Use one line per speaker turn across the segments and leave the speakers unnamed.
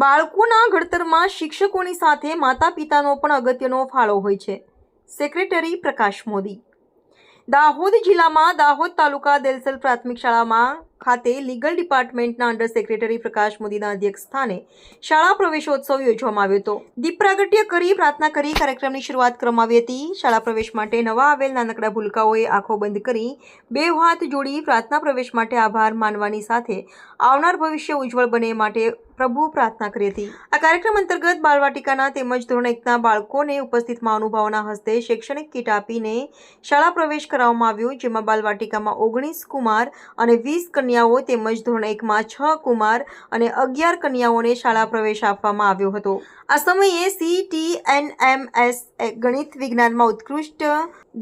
બાળકોના ઘડતરમાં શિક્ષકોની સાથે માતા પિતાનો પણ અગત્યનો ફાળો હોય છે. સેક્રેટરી પ્રકાશ મોદી. દાહોદ જિલ્લામાં દાહોદ તાલુકા દેલસલ પ્રાથમિક શાળામાં ખાતે લીગલ ડિપાર્ટમેન્ટના અંડર સેક્રેટરી પ્રકાશ મોદીના અધ્યક્ષ સ્થાને શાળા પ્રવેશોત્સવ યોજવામાં આવ્યો હતો. દીપ પ્રાગટ્ય કરી પ્રાર્થના કરી કાર્યક્રમની શરૂઆત કરવામાં આવી હતી. શાળા પ્રવેશ માટે નવા આવેલ નાનકડા ભૂલકાઓએ આંખો બંધ કરી બે હાથ જોડી પ્રાર્થના પ્રવેશ માટે આભાર માનવાની સાથે આવનાર ભવિષ્ય ઉજ્જવળ બને માટે પ્રભુ પ્રાર્થના કરી હતી. આ કાર્યક્રમ અંતર્ગત બાળવાટિકાના તેમજ ધોરણ એકના બાળકોને ઉપસ્થિત મહાનુભાવોના હસ્તે શૈક્ષણિક કીટ આપીને શાળા પ્રવેશ કરાવવામાં આવ્યો, જેમાં બાલવાટિકામાં ઓગણીસ કુમાર અને વીસ કન્યાઓ તેમજ ધોરણ એકમાં છ કુમાર અને અગિયાર કન્યાઓને શાળા પ્રવેશ આપવામાં આવ્યો હતો. આ સમયે સીટી એન એમ એસ ગણિત વિજ્ઞાનમાં ઉત્કૃષ્ટ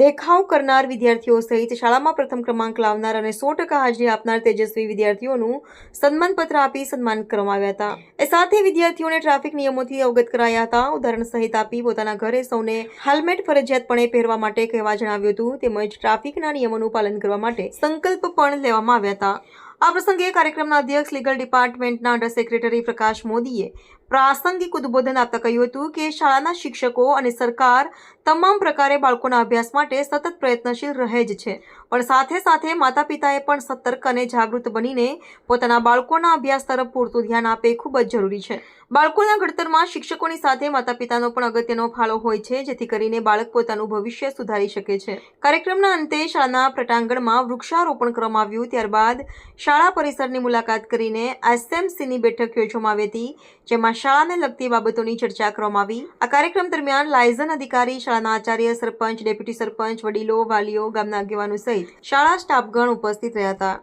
દેખાવ કરનાર વિદ્યાર્થીઓ સહિત શાળામાં પ્રથમ ક્રમાંક લાવનાર અને સો ટકા હાજરી આપનાર તેજસ્વી વિદ્યાર્થીઓનું સન્માનપત્ર આપી સન્માન કરવામાં આવ્યા હતા. એ સાથે વિદ્યાર્થીઓને ટ્રાફિક નિયમોથી અવગત કરાયા હતા. ઉદાહરણ સહિત આપી પોતાના ઘરે સૌને હેલ્મેટ ફરજિયાતપણે પહેરવા માટે કહેવા જણાવ્યું હતું. તેમજ ટ્રાફિકના નિયમોનું પાલન કરવા માટે સંકલ્પ પણ લેવામાં આવ્યા હતા. આ પ્રસંગે કાર્યક્રમના અધ્યક્ષ લીગલ ડિપાર્ટમેન્ટના અંડર સેક્રેટરી પ્રકાશ મોદીએ પ્રાસંગિક ઉદબોધન આપતા કહ્યું હતું કે શાળાના શિક્ષકો અને સરકાર તમામ પ્રકારે બાળકોના અભ્યાસ માટે સતત પ્રયત્નશીલ રહે જ છે. પણ સાથે સાથે માતા પિતાએ પણ સતર્ક અને જાગૃત બનીને પોતાના બાળકોના અભ્યાસ તરફ પૂરતું ધ્યાન આપે ખૂબ જ જરૂરી છે. બાળકોના ઘડતરમાં શિક્ષકોની સાથે માતા પિતાનો પણ અગત્યનો ફાળો હોય છે, જેથી કરીને બાળક પોતાનું ભવિષ્ય સુધારી શકે છે. કાર્યક્રમના અંતે શાળાના પ્રટાંગણમાં વૃક્ષારોપણ કરવામાં આવ્યું, ત્યારબાદ શાળા પરિસરની મુલાકાત કરીને એસએમસીની બેઠક યોજવામાં આવી હતી, જેમાં શાળાને લગતી બાબતોની ચર્ચા કરવામાં આવી. આ કાર્યક્રમ દરમિયાન લાયઝન અધિકારી, શાળાના આચાર્ય સરપંચ, ડેપ્યુટી સરપંચ, વડીલો, વાલીઓ, ગામના આગેવાનો સહિત શાળા સ્ટાફગણ ઉપસ્થિત રહ્યા હતા.